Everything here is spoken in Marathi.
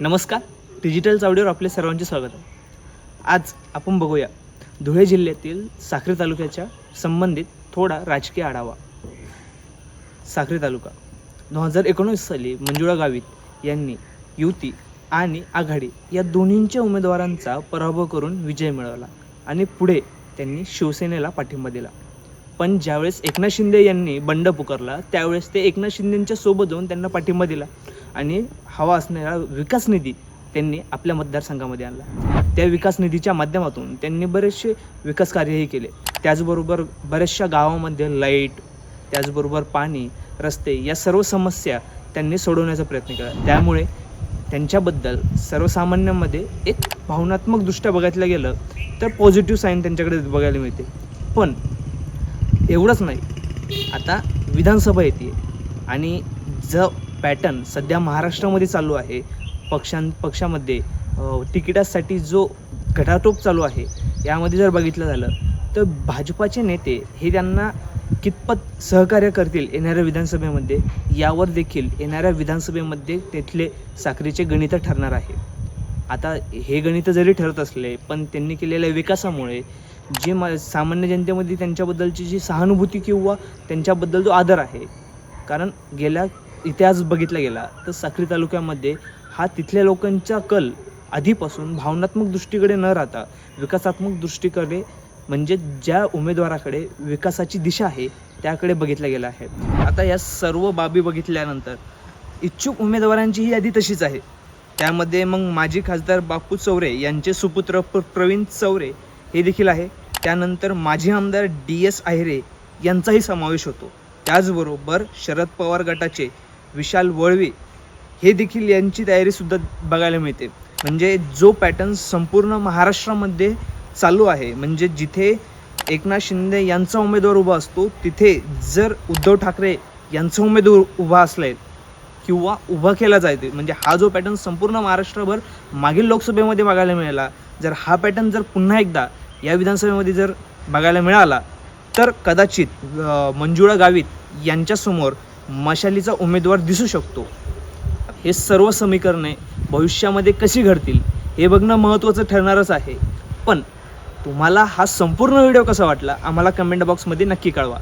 नमस्कार. डिजिटल चावडीवर आपले सर्वांचे स्वागत आहे. आज आपण बघूया धुळे जिल्ह्यातील साखरे तालुक्याच्या संबंधित थोडा राजकीय आढावा. साखरे तालुका दोन हजार एकोणीस साली मंजुळा गावित यांनी युती आणि आघाडी या दोन्हींच्या उमेदवारांचा पराभव करून विजय मिळवला आणि पुढे त्यांनी शिवसेनेला पाठिंबा दिला. पण ज्यावेळेस एकनाथ शिंदे यांनी बंड पुकारला त्यावेळेस ते एकनाथ शिंदेंच्या सोबत जाऊन त्यांना पाठिंबा दिला. आणि हवा असणारा विकास निधी त्यांनी आपल्या मतदारसंघामध्ये आणला. त्या विकास निधीच्या माध्यमातून त्यांनी बरेचसे विकास कार्यही केले. त्याचबरोबर बऱ्याचशा गावामध्ये लाइट त्याचबरोबर पाणी रस्ते या सर्व समस्या त्यांनी सोडवण्याचा प्रयत्न केला. त्यामुळे त्यांच्याबद्दल सर्वसामान्यांमध्ये एक भावनात्मकदृष्ट्या बघायला गेलं तर पॉझिटिव्ह साईन त्यांच्याकडे बघायला मिळते. पण एवढंच नाही. आता विधानसभा येते आणि ज पॅटर्न सध्या महाराष्ट्रामध्ये चालू आहे. पक्षां पक्षामध्ये तिकिटासाठी जो घटाटोप चालू आहे यामध्ये जर बघितलं झालं तर भाजपाचे नेते हे त्यांना कितपत सहकार्य करतील येणाऱ्या विधानसभेमध्ये यावर देखील येणाऱ्या विधानसभेमध्ये तेथले साखरेचे गणित ठरणार आहे. आता हे गणित जरी ठरत असले पण त्यांनी केलेल्या विकासामुळे जे म सामान्य जनतेमध्ये त्यांच्याबद्दलची जी सहानुभूती किंवा त्यांच्याबद्दल जो आदर आहे कारण गेल्या इतिहास बघितला गेला तर साक्री तालुक्यामध्ये हा तिथल्या लोकांचा कल आधीपासून भावनात्मक दृष्टीकडे न राहता विकासात्मक दृष्टीकडे म्हणजे ज्या उमेदवाराकडे विकासाची दिशा आहे त्याकडे बघितला गेला आहे. आता या सर्व बाबी बघितल्यानंतर इच्छुक उमेदवारांची ही यादी तशीच आहे. त्यामध्ये मग माजी खासदार बापू चौरे यांचे सुपुत्र प्र प्रवीण चौरे हे देखील आहे. त्यानंतर माजी आमदार डी एस आहिरे यांचाही समावेश होतो. त्याचबरोबर शरद पवार गटाचे विशाल वळवे हे देखील यांची तयारीसुद्धा बघायला मिळते. म्हणजे जो पॅटर्न संपूर्ण महाराष्ट्रामध्ये चालू आहे म्हणजे जिथे एकनाथ शिंदे यांचा उमेदवार उभा असतो तिथे जर उद्धव ठाकरे यांचा उमेदवार उभा असला किंवा उभा केला जायते म्हणजे हा जो पॅटर्न संपूर्ण महाराष्ट्रभर मागील लोकसभेमध्ये बघायला मिळाला जर हा पॅटर्न जर पुन्हा एकदा या विधानसभेमध्ये जर बघायला मिळाला तर कदाचित मंजुळा गावित यांच्यासमोर मशालीचा उमेदवार दिसू शकतो. हे सर्व समीकरणे भविष्यामध्ये कशी घडतील हे बघणं महत्त्वाचं ठरणारच आहे. पण तुम्हाला हा संपूर्ण व्हिडिओ कसा वाटला आम्हाला कमेंट बॉक्समध्ये नक्की कळवा.